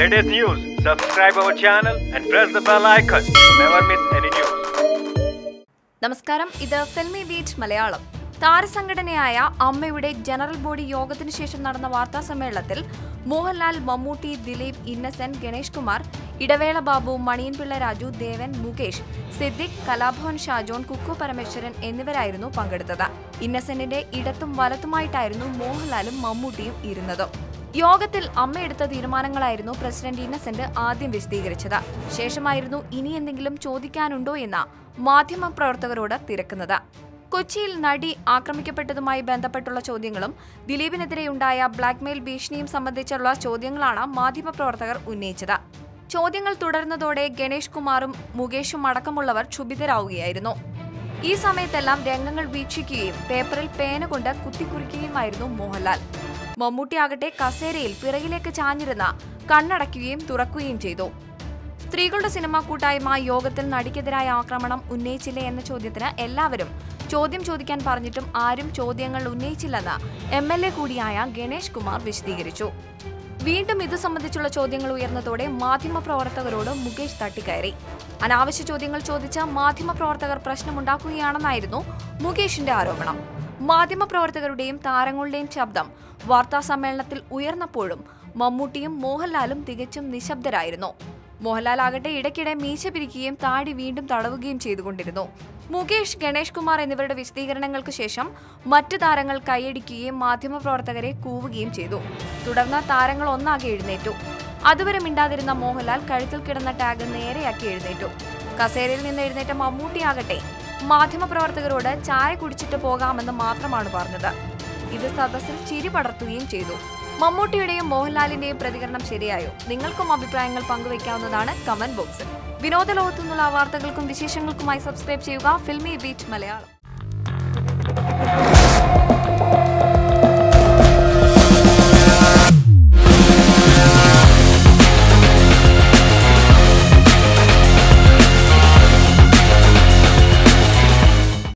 latest news, subscribe our channel and press the bell icon to never miss any news. നമസ്കാരം. ഇത് filmy beat Malayalam. താരസംഘടനയായ അമ്മയുടെ general body യോഗത്തിന് ശേഷം നടന്ന വാർത്താ സമ്മേളനത്തിൽ മോഹൻലാൽ മമ്മൂട്ടി ദിലീപ് ഇന്നസെന്റ് ഗണേഷ് കുമാർ ഇടവേള ബാബു മണിയൻപിള്ള രാജു ദേവൻ മുകേഷ് സിദ്ദിഖ് കലാഭവൻ ഷാജോൺ കുക്കു പരമേശ്വരൻ എന്നിവരായിരുന്നു പങ്കെടുത്തത്. ഇന്നസെന്റിന്റെ ഇടത്തും വലത്തുമായിട്ടായിരുന്നു മോഹൻലാലും മമ്മൂട്ടിയും ഇരുന്നത്. യോഗത്തിൽ അമ്മയെടുത്ത തീരുമാനങ്ങളായിരുന്നു പ്രസിഡന്റ് ഇന്നസെന്റ് ആദ്യം വിശദീകരിച്ചത്. ശേഷമായിരുന്നു ഇനി എന്തെങ്കിലും ചോദിക്കാനുണ്ടോ എന്ന മാധ്യമ പ്രവർത്തകരോട് തിരക്കുന്നത്. കൊച്ചിയിൽ നടി ആക്രമിക്കപ്പെട്ടതുമായി ബന്ധപ്പെട്ടുള്ള ചോദ്യങ്ങളും ദിലീപിനെതിരെയുണ്ടായ ബ്ലാക്ക്മെയിൽ ഭീഷണിയും സംബന്ധിച്ചുള്ള ചോദ്യങ്ങളാണ് മാധ്യമപ്രവർത്തകർ ഉന്നയിച്ചത്. ചോദ്യങ്ങൾ തുടർന്നതോടെ ഗണേഷ് കുമാറും മുകേഷും അടക്കമുള്ളവർ ക്ഷുഭിതരാവുകയായിരുന്നു. ഈ സമയത്തെല്ലാം രംഗങ്ങൾ വീക്ഷിക്കുകയും പേപ്പറിൽ പേന കൊണ്ട് കുത്തിക്കുറിക്കുകയുമായിരുന്നു മോഹൻലാൽ. മമ്മൂട്ടിയാകട്ടെ കസേരയിൽ പിറകിലേക്ക് ചാഞ്ഞിരുന്ന കണ്ണടയ്ക്കുകയും തുറക്കുകയും ചെയ്തു. സ്ത്രീകളുടെ സിനിമാ കൂട്ടായ്മ യോഗത്തിൽ നടിക്കെതിരായ ആക്രമണം ഉന്നയിച്ചില്ലേ എന്ന ചോദ്യത്തിന് എല്ലാവരും ചോദ്യം ചോദിക്കാൻ പറഞ്ഞിട്ടും ആരും ചോദ്യങ്ങൾ ഉന്നയിച്ചില്ലെന്ന് എം എൽ എ കൂടിയായ ഗണേഷ് കുമാർ വിശദീകരിച്ചു. വീണ്ടും ഇത് സംബന്ധിച്ചുള്ള ചോദ്യങ്ങൾ ഉയർന്നതോടെ മാധ്യമപ്രവർത്തകരോട് മുകേഷ് തട്ടിക്കയറി. അനാവശ്യ ചോദ്യങ്ങൾ ചോദിച്ച മാധ്യമപ്രവർത്തകർ പ്രശ്നമുണ്ടാക്കുകയാണെന്നായിരുന്നു മുകേഷിന്റെ ആരോപണം. മാധ്യമപ്രവർത്തകരുടെയും താരങ്ങളുടെയും ശബ്ദം വാർത്താ സമ്മേളനത്തിൽ ഉയർന്നപ്പോഴും മമ്മൂട്ടിയും മോഹൻലാലും തികച്ചും നിശബ്ദരായിരുന്നു. മോഹൻലാൽ ആകട്ടെ ഇടയ്ക്കിടെ മീശ പിരിക്കുകയും താടി വീണ്ടും തടവുകയും ചെയ്തുകൊണ്ടിരുന്നു. മുകേഷ് ഗണേഷ് കുമാർ എന്നിവരുടെ വിശദീകരണങ്ങൾക്ക് ശേഷം മറ്റു താരങ്ങൾ കൈയടിക്കുകയും മാധ്യമപ്രവർത്തകരെ കൂവുകയും ചെയ്തു. തുടർന്ന് താരങ്ങൾ ഒന്നാകെ എഴുന്നേറ്റു. അതുവരെ മിണ്ടാതിരുന്ന മോഹൻലാൽ കഴുത്തിൽ കിടന്ന ടാഗ് നേരെയാക്കി എഴുന്നേറ്റു. കസേരയിൽ നിന്ന് എഴുന്നേറ്റ മമ്മൂട്ടിയാകട്ടെ മാധ്യമപ്രവർത്തകരോട് ചായ കുടിച്ചിട്ട് പോകാമെന്ന് മാത്രമാണ് പറഞ്ഞത്. ഇത് സദസ്സിൽ ചിരി പടർത്തുകയും ചെയ്തു. മമ്മൂട്ടിയുടെയും മോഹൻലാലിന്റെയും പ്രതികരണം ശരിയായോ? നിങ്ങൾക്കും അഭിപ്രായങ്ങൾ പങ്കുവയ്ക്കാവുന്നതാണ് കമന്റ് ബോക്സിൽ. വിനോദ ലോകത്തുനിന്നുള്ള വാർത്തകൾക്കും വിശേഷങ്ങൾക്കുമായി സബ്സ്ക്രൈബ് ചെയ്യുക ഫിൽമി ബീറ്റ് മലയാളം.